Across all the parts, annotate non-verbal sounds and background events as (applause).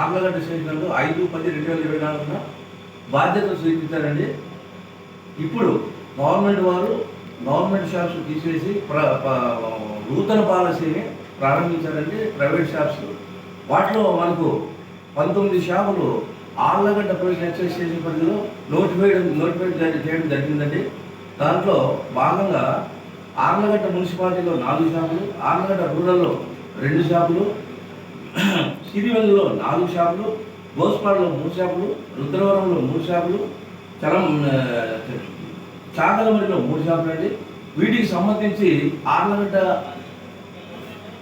ఆర్లగడ్డ స్టేషన్లో ఐదు పది రెండు వేల ఇరవై నాలుగున బాధ్యతలు స్వీకరించారండి. ఇప్పుడు గవర్నమెంట్ వారు గవర్నమెంట్ షాప్స్ తీసివేసి ప్ర నూతన పాలసీని ప్రారంభించారండి. Private shops. వాటిలో మనకు పంతొమ్మిది షాపులు ఆర్లగడ్డ ప్రొవిజన్ ఎక్సైజ్ స్టేషన్ పరిధిలో నోటిఫైడ్ నోటిఫైడ్ చేయడం జరిగిందండి. దాంట్లో భాగంగా ఆర్లగడ్డ మున్సిపాలిటీలో నాలుగు షాపులు ఆర్లగడ్డ రూరల్లో రెండు షాపులు (coughs) సిరివెల్లిలో నాలుగు షాపులు గోస్పాడులో మూడు షాపులు రుద్రవరంలో మూడు షాపులు చలం ఆ, చాగలమరిలో మూడు షాపులు అండి వీటికి సంబంధించి ఆర్లగడ్డ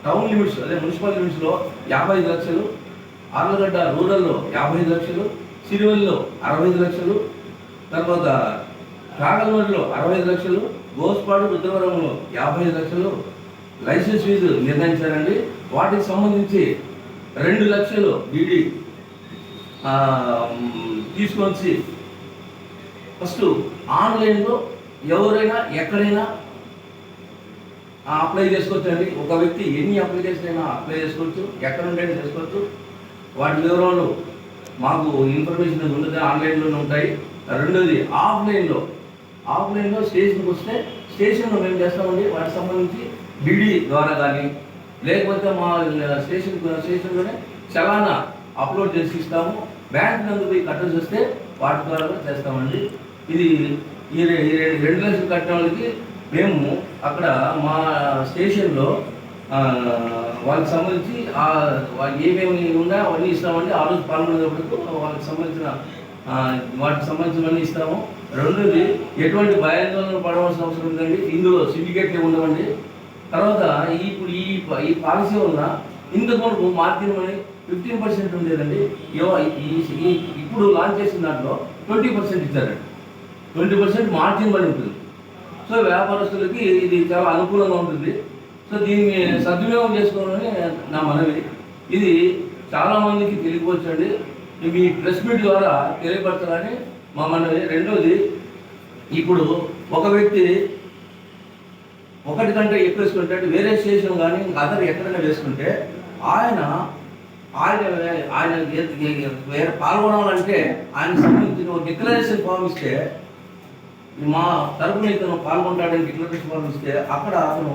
టౌన్ లిమిట్స్ అదే మున్సిపల్ లిమిట్స్లో యాభై ఐదు లక్షలు ఆర్లగడ్డ రూరల్లో యాభై ఐదు లక్షలు సిరివెల్లో అరవై ఐదు లక్షలు తర్వాత కాగలమరిలో అరవై ఐదు లక్షలు గోస్పాడు రుద్రవరంలో యాభై ఐదు లక్షలు లైసెన్స్ ఫీజు నిర్ణయించారండి. వాటికి సంబంధించి రెండు లక్షలు డీడీ తీసుకొచ్చి ఫస్ట్ ఆన్లైన్లో ఎవరైనా ఎక్కడైనా అప్లై చేసుకోవచ్చు అండి. ఒక వ్యక్తి ఎన్ని అప్లికేషన్ అయినా అప్లై చేసుకోవచ్చు ఎక్కడ ఉండైనా చేసుకోవచ్చు. వాటి వివరాలు మాకు ఇన్ఫర్మేషన్ ఉండదు ఆన్లైన్లోనే ఉంటాయి. రెండోది ఆఫ్లైన్లో ఆఫ్లైన్లో స్టేషన్కి వస్తే స్టేషన్లో మేము చేస్తామండి. వాటికి సంబంధించి డిడి ద్వారా కానీ లేకపోతే మా స్టేషన్ స్టేషన్లోనే చలానా అప్లోడ్ చేసి ఇస్తాము. బ్యాంక్ నందు పోయి కట్టాల్సి వస్తే వాటి ద్వారా చేస్తామండి. ఇది ఈ రెండు లక్షలు కట్టిన వాళ్ళకి మేము అక్కడ మా స్టేషన్లో వాళ్ళకి సంబంధించి ఏమేమి ఉన్నా అవన్నీ ఇస్తామండి. ఆ రోజు పాల్గొనేటప్పుడు వాళ్ళకి సంబంధించిన వాటికి సంబంధించినవన్నీ ఇస్తాము. రెండోది ఎటువంటి భయాందోళన పడవలసిన అవసరం ఉందండి. ఇందులో సిండికేట్లు ఉండవండి తర్వాత ఇప్పుడు ఈ ఈ పాలసీ వల్ల ఇంతకు మార్జిన్ మనీ ఫిఫ్టీన్ పర్సెంట్ ఉండేదండి. ఈ- ఇప్పుడు లాంచ్ చేసిన దాంట్లో ట్వంటీ పర్సెంట్ ఇచ్చారండి. ట్వంటీ పర్సెంట్ మార్జిన్ మనీ ఉంటుంది. సో వ్యాపారస్తులకి ఇది చాలా అనుకూలంగా ఉంటుంది. సో దీన్ని సద్వినియోగం చేసుకోవాలని నా మనవి. ఇది చాలా మందికి మీ ప్రెస్ మీట్ ద్వారా తెలియపరచాలని మా మనవి. రెండోది ఇప్పుడు ఒక వ్యక్తి ఒకటి కంటే ఎక్కువ వేసుకుంటే వేరే స్టేషన్ కానీ ఇంకా అదర్ ఎక్కడైనా వేసుకుంటే ఆయన ఆయన ఆయన వేరే పాల్గొనాలంటే ఆయన సంబంధించిన ఒక డిక్లరేషన్ ఫామ్ ఇస్తే మా తరపున ఇతను పాల్గొంటాడని డిక్లరేషన్ ఫామ్ ఇస్తే అక్కడ అతను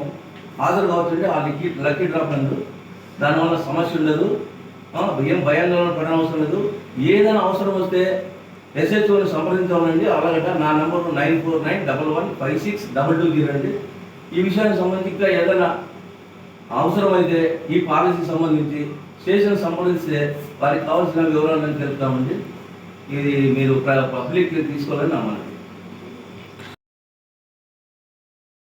హాజరు కావచ్చండి. ఆ లక్కీ లక్కీ డ్రాప్ అందు. దానివల్ల సమస్య ఉండదు. ఏం భయాందోళన పడిన అవసరం లేదు. ఏదైనా అవసరం వస్తే ఎస్హెచ్ఓని సంప్రదించాలండి అలాగట నా number nine four nine double one five six double two zero అండి. ఈ విషయానికి సంబంధించి ఏదైనా అవసరమైతే ఈ పాలసీకి సంబంధించి స్టేషన్ సంబంధిస్తే వారికి కావాల్సిన వివరాలను తెలుపుతామండి. ఇది మీరు పబ్లిక్ తీసుకోవాలని నమ్మాలి